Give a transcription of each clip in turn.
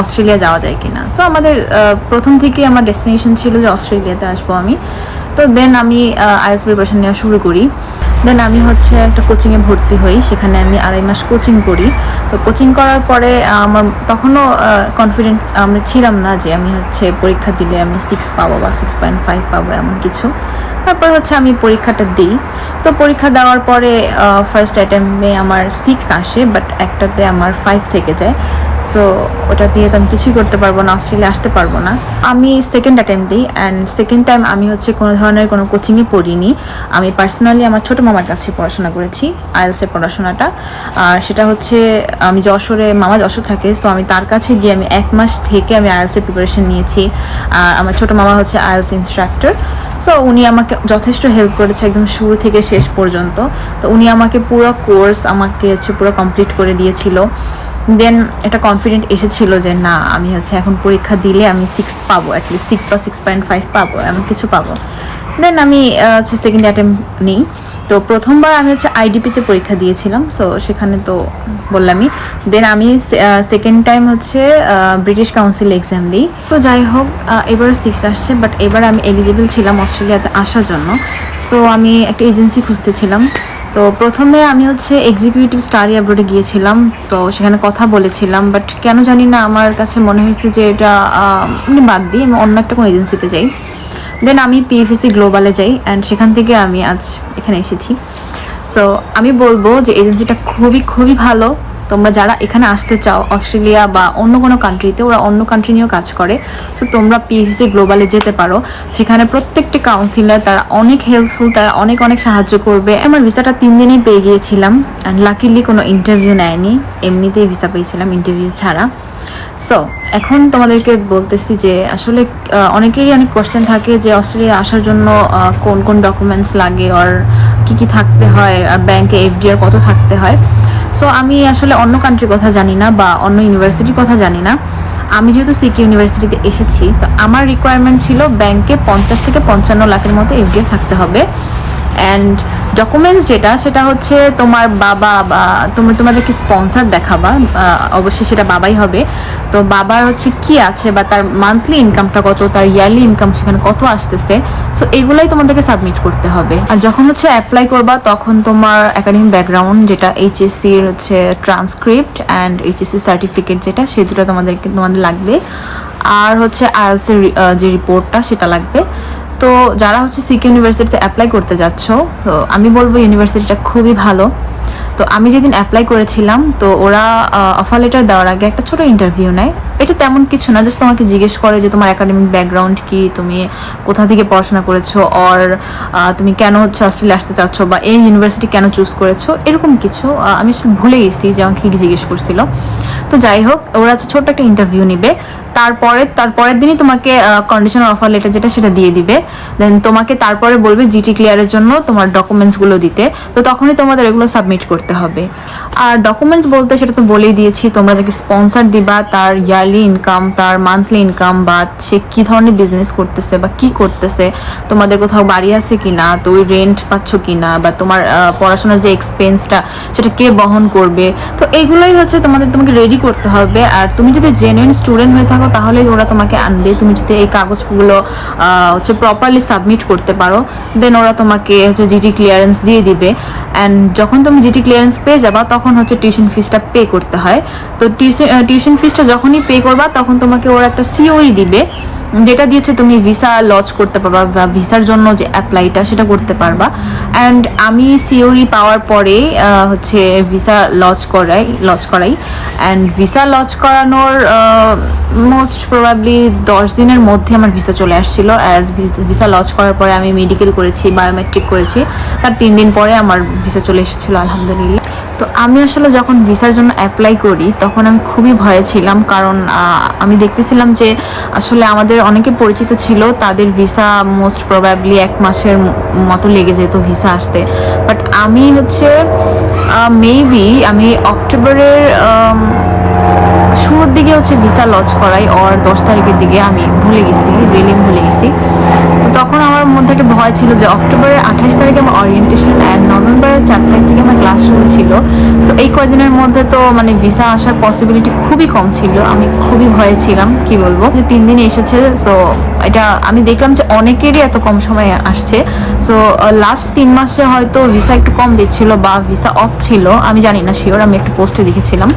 Australia যাওয়া যায় কিনা। সো আমাদের প্রথম থেকেই আমার ডেস্টিনেশন ছিল যে অস্ট্রেলিয়াতে আসব আমি। তো দেন আমি আইএস প্রিপারেশন নেওয়া শুরু করি। দেন আমি হচ্ছে একটা কোচিংয়ে ভর্তি হই। সেখানে আমি আড়াই মাস কোচিং করি। তো কোচিং করার পরে আমার তখনও কনফিডেন্ট আমরা ছিলাম না যে আমি হচ্ছে পরীক্ষা দিলে আমি সিক্স পাবো বা সিক্স পয়েন্ট ফাইভ পাবো এমন কিছু। তারপর হচ্ছে আমি পরীক্ষাটা দিই। তো পরীক্ষা দেওয়ার পরে ফার্স্ট অ্যাটেম্পে আমার সিক্স আসে বাট একটাতে আমার ফাইভ থেকে যায়। সো ওটা দিয়ে তো আমি কিছুই করতে পারব না, অস্ট্রেলিয়া আসতে পারব না। আমি সেকেন্ড অ্যাটেম্প দিই অ্যান্ড সেকেন্ড টাইম আমি হচ্ছে কোনো ধরনের কোনো কোচিংয়ে পড়িনি। আমি পার্সোনালি আমার ছোটো মামার কাছে পড়াশোনা করেছি আইএলসের পড়াশোনাটা। আর সেটা হচ্ছে, আমি যশোরে, মামা যশোর থাকে সো আমি তার কাছে গিয়ে আমি এক মাস থেকে আমি আইএলসের প্রিপারেশন নিয়েছি। আর আমার ছোটো মামা হচ্ছে আইএলস ইনস্ট্রাক্টর সো উনি আমাকে যথেষ্ট হেল্প করেছে একদম শুরু থেকে শেষ পর্যন্ত। তো উনি আমাকে পুরো কোর্স আমাকে হচ্ছে পুরো কমপ্লিট করে দিয়েছিল। দেন একটা কনফিডেন্ট এসেছিল যে, না, আমি হচ্ছে এখন পরীক্ষা দিলে আমি সিক্স পাবো অ্যাটলিস্ট সিক্স বা সিক্স পয়েন্ট ফাইভ পাবো এমন কিছু পাবো। দেন আমি হচ্ছে সেকেন্ড অ্যাটেম্প নিই। তো প্রথমবার আমি হচ্ছে আইডিপিতে পরীক্ষা দিয়েছিলাম সো সেখানে তো বললামই। দেন আমি সেকেন্ড টাইম হচ্ছে ব্রিটিশ কাউন্সিল এক্সাম দিই। তো যাই হোক এবার সিক্স আসছে বাট এবার আমি এলিজিবল ছিলাম অস্ট্রেলিয়াতে আসার জন্য। সো আমি একটা এজেন্সি খুঁজতেছিলাম। তো প্রথমে আমি হচ্ছে এক্সিকিউটিভ স্টাডি অ্যাব্রোডে গিয়েছিলাম, তো সেখানে কথা বলেছিলাম বাট কেন জানি না আমার কাছে মনে হয়েছে যে এটা মানে বাদ দিই আমি অন্য একটা কোনো এজেন্সিতে যাই। দেন আমি পিএফএসি গ্লোবালে যাই অ্যান্ড সেখান থেকে আমি আজ এখানে এসেছি। সো আমি বলব যে এজেন্সিটা খুবই খুবই ভালো। তোমরা যারা এখানে আসতে চাও, অস্ট্রেলিয়া বা অন্য কোনো কান্ট্রিতে ওরা অন্য কান্ট্রি নিয়েও কাজ করে। সো তোমরা পিএফসি গ্লোবালে যেতে পারো। সেখানে প্রত্যেকটি কাউন্সিলর তারা অনেক হেল্পফুল তারা অনেক অনেক সাহায্য করবে। আমার ভিসাটা তিন দিনই পেয়ে গিয়েছিলাম অ্যান্ড লাকিলি কোনো ইন্টারভিউ নেয়নি। এমনিতেই ভিসা পেয়েছিলাম ইন্টারভিউ ছাড়া। সো এখন তোমাদেরকে বলতেছি যে, আসলে অনেকেরই অনেক কোয়েশ্চেন থাকে যে, অস্ট্রেলিয়া আসার জন্য কোন কোন ডকুমেন্টস লাগে আর কি কি থাকতে হয়, আর ব্যাংকে এফডিআর কত থাকতে হয়। সো আমি আসলে অন্য কান্ট্রির কথা জানি না বা অন্য ইউনিভার্সিটির কথা জানি না। আমি যেহেতু সিকি ইউনিভার্সিটিতে এসেছি সো আমার রিকোয়ারমেন্ট ছিল ব্যাংকে পঞ্চাশ থেকে পঞ্চান্ন লাখের মতো এফডিআর থাকতে হবে। অ্যান্ড ডকুমেন্টস যেটা, সেটা হচ্ছে তোমার বাবা বা তুমি তোমার যাকে স্পন্সার দেখাবা? অবশ্যই সেটা বাবাই হবে। তো বাবার হচ্ছে কি আছে বা তার মান্থলি ইনকামটা কত, তার ইয়ারলি ইনকাম সেখানে কত আসতেছে? সো এগুলাই তোমাদেরকে সাবমিট করতে হবে। আর যখন হচ্ছে অ্যাপ্লাই করবা, তখন তোমার একাডেমিক ব্যাকগ্রাউন্ড যেটা এইচএসসির হচ্ছে ট্রান্সক্রিপ্ট অ্যান্ড এইচএসসি সার্টিফিকেট যেটা সেই দুটো তোমাদেরকে তোমাদের লাগবে। আর হচ্ছে আইএলসের যে রিপোর্টটা সেটা লাগবে। তো যারা হচ্ছে সিকে ইউনিভার্সিটিতে অ্যাপ্লাই করতে যাচ্ছ, তো আমি বলব ইউনিভার্সিটিটা খুবই ভালো। তো আমি যেদিন অ্যাপ্লাই করেছিলাম, তো ওরা অফার লেটার দেওয়ার আগে একটা ছোট ইন্টারভিউ নেয়। এটা তেমন কিছু না জাস্ট তোমাকে জিজ্ঞেস করে যে তোমার একাডেমিক ব্যাকগ্রাউন্ড কি, তুমি কোথা থেকে পড়াশোনা করেছ অর তুমি কেন হচ্ছে অস্ট্রেলিয়া আসতে চাচ্ছ, বা এই ইউনিভার্সিটি কেন চুজ করেছ, এরকম কিছু আমি ভুলে গেছি যে আমাকে জিজ্ঞেস করছিল। তো যাই হোক, ওরা হচ্ছে ছোট্ট একটা ইন্টারভিউ নিবে। তারপরে, তারপরের দিনই তোমাকে কন্ডিশনাল অফার লেটার যেটা সেটা দিয়ে দিবে। দেন তোমাকে তারপরে বলবে জিটি ক্লিয়ারের জন্য তোমার ডকুমেন্টসগুলো দিতে। তো তখনই তোমাদের এগুলো সাবমিট করতে হবে। আর ডকুমেন্টস বলতে সেটা তো বলেই দিয়েছি, তোমরা যাকে স্পন্সার দিবা, তার ইয়ারলি ইনকাম তার মান্থলি ইনকাম বা সে কি ধরনের বিজনেস করতেছে বা কি করতেছে, তোমাদের কোথাও বাড়ি আছে কি না তো ওই রেন্ট পাচ্ছ কি না বা তোমার পড়াশোনার যে এক্সপেন্সটা সেটা কে বহন করবে, তো এইগুলোই হচ্ছে তোমাদের তোমাকে রেডি করতে হবে। আর তুমি যদি জেনুইন স্টুডেন্ট হয়ে থাকো, তাহলে ওরা তোমাকে আনবে। তুমি যদি এই কাগজগুলো হচ্ছে প্রপারলি সাবমিট করতে পারো দেন ওরা তোমাকে হচ্ছে জিটি ক্লিয়ারেন্স দিয়ে দিবে। অ্যান্ড যখন তুমি জিটি ক্লিয়ারেন্স পেয়ে যাবা, তখন হচ্ছে টিউশন ফিসটা পে করতে হয়। তো টিউশন টিউশন ফিসটা যখনই পে করবা, তখন তোমাকে ওরা একটা সিওই দিবে, যেটা দিয়েছে তুমি ভিসা লঞ্চ করতে পারবা বা ভিসার জন্য যে অ্যাপ্লাইটা সেটা করতে পারবা। অ্যান্ড আমি সিওই পাওয়ার পরে হচ্ছে ভিসা লঞ্চ করাই লঞ্চ করাই। অ্যান্ড ভিসা লঞ্চ করানোর মোস্ট প্রবাবলি দশ দিনের মধ্যে আমার ভিসা চলে আসছিল। অ্যাজ ভিসা লঞ্চ করার পরে আমি মেডিকেল করেছি বায়োমেট্রিক করেছি। তার তিন দিন পরে আমার ভিসা চলে এসেছিল, আলহামদুলিল্লাহ। তো আমি আসলে যখন ভিসার জন্য অ্যাপ্লাই করি, তখন আমি খুবই ভয়ে ছিলাম। কারণ আমি দেখতেছিলাম যে আসলে আমাদের অনেকে পরিচিত ছিল, তাদের ভিসা মোস্ট প্রবাবলি এক মাসের মতো লেগে যেত ভিসা আসতে। বাট আমি হচ্ছে মেবি আমি অক্টোবরের শুরুর দিকে হচ্ছে ভিসা লঞ্চ করাই ওর দশ তারিখের দিকে আমি ভুলে গেছি রেলিং ভুলে গেছি। তো তখন আমার মধ্যে একটা ভয় ছিল যে অক্টোবরের আঠাশ তারিখে আমার অরিয়েন্টেশন অ্যান্ড নভেম্বরের চার তারিখ থেকে আমার ক্লাস শুরু ছিল। সো এই কয়দিনের মধ্যে তো মানে ভিসা আসার পসিবিলিটি খুবই কম ছিল। আমি খুবই ভয়ে ছিলাম, কি বলব? যে তিন দিন এসেছে সো এটা আমি দেখলাম যে অনেকেরই এত কম সময় আসছে। সো লাস্ট তিন মাসে হয়তো ভিসা একটু কম দিচ্ছিল বা ভিসা অফ ছিল, আমি জানি না শিওর আমি একটু পোস্টে দেখেছিলাম।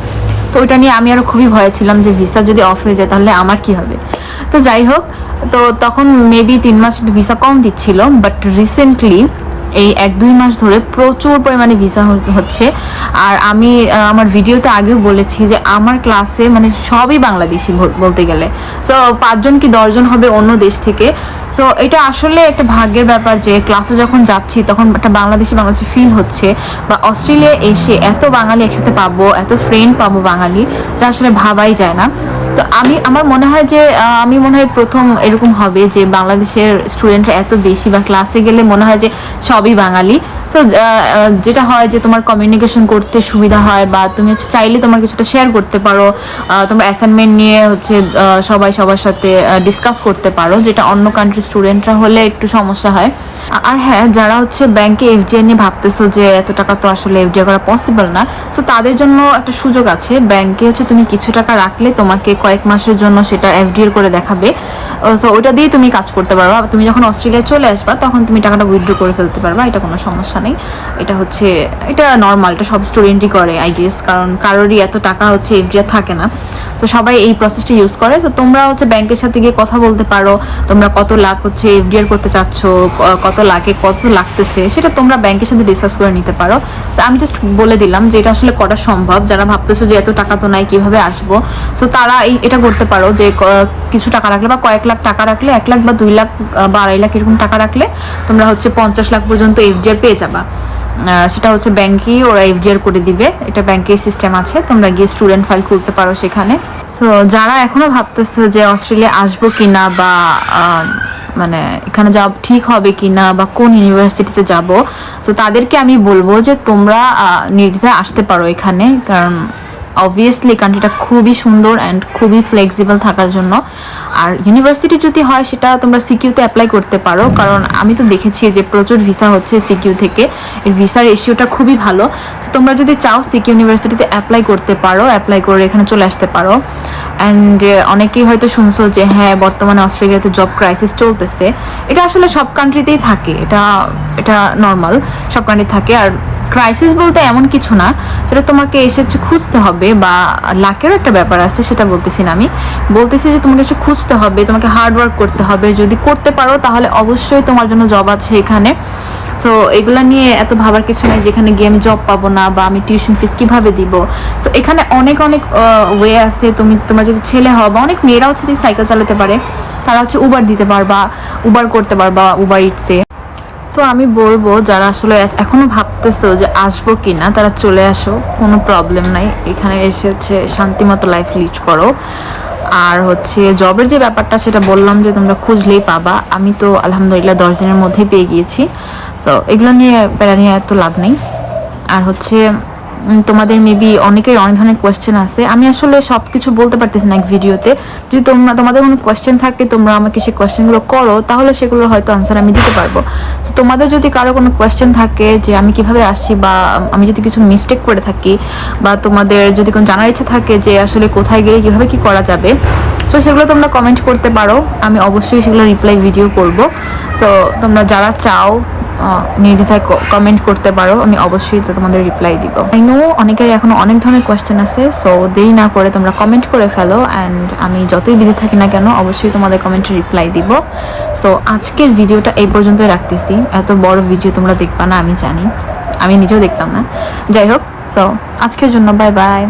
তো ওইটা নিয়ে আমি আরও খুবই ভয়ে ছিলাম যে ভিসা যদি অফ হয়ে যায়, তাহলে আমার কি হবে? তো যাই হোক, তো তখন মেবি তিন মাস ভিসা কম দিচ্ছিল বাট রিসেন্টলি এই এক, দুই মাস ধরে প্রচুর পরিমাণে ভিসা হচ্ছে। আর আমি আমার ভিডিওতে আগেও বলেছি যে আমার ক্লাসে মানে সবই বাংলাদেশি বলতে গেলে। সো পাঁচজন কি দশজন হবে অন্য দেশ থেকে? সো এটা আসলে একটা ভাগ্যের ব্যাপার যে ক্লাসে যখন যাচ্ছি, তখন একটা বাংলাদেশি বাংলাদেশি ফিল হচ্ছে। বা অস্ট্রেলিয়া এসে এত বাঙালি একসাথে পাবো, এত ফ্রেন্ড পাবো বাঙালি, এটা আসলে ভাবাই যায় না। তো আমি, আমার মনে হয় যে আমি মনে হয় প্রথম এরকম হবে যে বাংলাদেশের স্টুডেন্টরা এত বেশি বা ক্লাসে গেলে মনে হয় যে সবই বাঙালি। সো যেটা হয় যে তোমার কমিউনিকেশন করতে সুবিধা হয় বা তুমি হচ্ছে চাইলে তোমার কিছুটা শেয়ার করতে পারো। তোমার অ্যাসাইনমেন্ট নিয়ে হচ্ছে সবাই সবার সাথে ডিসকাস করতে পারো। যেটা অন্য কান্ট্রির স্টুডেন্টরা হলে একটু সমস্যা হয়। আর হ্যাঁ যারা হচ্ছে ব্যাংকে এফডিআই নিয়ে ভাবতেছো যে এত টাকা তো আসলে এফডিআই করা পসিবল না সো তাদের জন্য একটা সুযোগ আছে। ব্যাংকে হচ্ছে তুমি কিছু টাকা রাখলে তোমাকে কয়েক মাসের জন্য সেটা এফডিআর করে দেখাবে। সো ওইটা দিয়ে তুমি কাজ করতে পারবা। তুমি যখন অস্ট্রেলিয়ায় চলে আসবা, তখন তুমি টাকাটা উইথড্র করে ফেলতে পারবা। এটা কোনো সমস্যা নেই। এটা হচ্ছে, এটা নর্মাল এটা সব স্টুডেন্টই করে আই গেস কারণ কারোরই এত টাকা হচ্ছে এফডিআর থাকে না। তো সবাই এই প্রসেসটা ইউজ করে। তো তোমরা হচ্ছে ব্যাংকের সাথে গিয়ে কথা বলতে পারো, তোমরা কত লাখ হচ্ছে এফডিআর করতে চাচ্ছ কত লাখে কত লাগতেছে, সেটা তোমরা ব্যাংকের সাথে ডিসকাস করে নিতে পারো। তো আমি জাস্ট বলে দিলাম যে এটা আসলে করা সম্ভব। যারা ভাবতেছো যে এত টাকা তো নাই, কীভাবে আসব? সো তারা এই, এটা করতে পারো যে কিছু টাকা রাখলে বা কয়েক লাখ টাকা রাখলে এক লাখ বা দুই লাখ বা আড়াই লাখ এরকম টাকা রাখলে তোমরা হচ্ছে পঞ্চাশ লাখ পর্যন্ত এফডিআর পেয়ে যাবা। সেটা হচ্ছে ব্যাংকেই ওরা এফডিআর করে দিবে। এটা ব্যাংকের সিস্টেম আছে তোমরা গিয়ে স্টুডেন্ট ফাইল খুলতে পারো সেখানে। সো যারা এখনও ভাবতেছে যে অস্ট্রেলিয়া আসব কিনা বা আহ, মানে এখানে যাওয়া ঠিক হবে কিনা বা কোন ইউনিভার্সিটিতে যাব সো তাদেরকে আমি বলব যে তোমরা নির্দ্বিধায় আসতে পারো এখানে। কারণ অবভিয়াসলি কান্ট্রিটা খুবই সুন্দর অ্যান্ড খুবই ফ্লেক্সিবল থাকার জন্য। আর ইউনিভার্সিটি যদি হয়, সেটা তোমরা সিকিউতে অ্যাপ্লাই করতে পারো। কারণ আমি তো দেখেছি যে প্রচুর ভিসা হচ্ছে সিকিউ থেকে। এর ভিসার রেশিওটা খুবই ভালো। সো তোমরা যদি চাও সিকিউ ইউনিভার্সিটিতে অ্যাপ্লাই করতে পারো অ্যাপ্লাই করে এখানে চলে আসতে পারো। অ্যান্ড অনেকেই হয়তো শুনছো যে হ্যাঁ বর্তমানে অস্ট্রেলিয়াতে জব ক্রাইসিস চলতেছে। এটা আসলে সব কান্ট্রিতেই থাকে। এটা এটা নর্মাল সব কান্ট্রি থাকে। আর ক্রাইসিস বলতে এমন কিছু না, সেটা তোমাকে এসেছে খুঁজতে হবে বা লাকেরও একটা ব্যাপার আছে, সেটা বলতেছি না আমি। বলতেছি যে তোমাকে এসে খুঁজতে হবে, তোমাকে হার্ড ওয়ার্ক করতে হবে। যদি করতে পারো, তাহলে অবশ্যই তোমার জন্য জব আছে এখানে। সো এগুলো নিয়ে এত ভাবার কিছু নেই যেখানে গিয়ে আমি জব পাবো না বা আমি টিউশন ফিস কীভাবে দিব। সো এখানে অনেক অনেক ওয়ে আছে। তুমি, তোমার যদি ছেলে হও বা অনেক মেয়েরা হচ্ছে তুমি সাইকেল চালাতে পারে। তারা হচ্ছে উবার দিতে পারবা উবার করতে পারবা উবার ইটসে তো আমি বলব, যারা আসলে এখনও এখনও ভাবতেছো যে আসব কিনা, তারা চলে আসো, কোনো প্রবলেম নাই। এখানে এসেছে শান্তিমতো লাইফ লিড করো। আর হচ্ছে জবের যে ব্যাপারটা, সেটা বললাম যে তোমরা খুঁজলেই পাবা। আমি তো আলহামদুলিল্লাহ দশ দিনের মধ্যেই পেয়ে গিয়েছি। তো এগুলো নিয়ে প্যারা নিয়ে এত লাভ নেই। আর হচ্ছে তোমাদের মেবি অনেকের অনেক ধরনের কোয়েশ্চেন আছে। আমি আসলে সব কিছু বলতে পারতেছি না এক ভিডিওতে। যদি তোমরা, তোমাদের কোনো কোয়েশ্চেন থাকে, তোমরা আমাকে সেই কোয়েশ্চেনগুলো করো, তাহলে সেগুলো হয়তো আনসার আমি দিতে পারব। তো তোমাদের যদি কারও কোনো কোয়েশ্চেন থাকে যে আমি কীভাবে আসছি বা আমি যদি কিছু মিস্টেক করে থাকি বা তোমাদের যদি কোনো জানার ইচ্ছা থাকে যে আসলে কোথায় গেলে কীভাবে কি করা যাবে তো সেগুলো তোমরা কমেন্ট করতে পারো। আমি অবশ্যই সেগুলো রিপ্লাই ভিডিও করব। তো তোমরা যারা চাও নির্দ্বিধায় কমেন্ট করতে পারো, আমি অবশ্যই তোমাদের রিপ্লাই দিব। আই নো অনেকের এখনও অনেক ধরনের কোয়েশ্চেন আছে সো দেরি না করে তোমরা কমেন্ট করে ফেলো অ্যান্ড আমি যতই বিজি থাকি না কেন, অবশ্যই তোমাদের কমেন্টে রিপ্লাই দিব। সো আজকের ভিডিওটা এই পর্যন্তই রাখতেছি। এত বড় ভিডিও তোমরা দেখবা না, আমি জানি। আমি নিজেও দেখতাম না। যাই হোক সো আজকের জন্য বাই বাই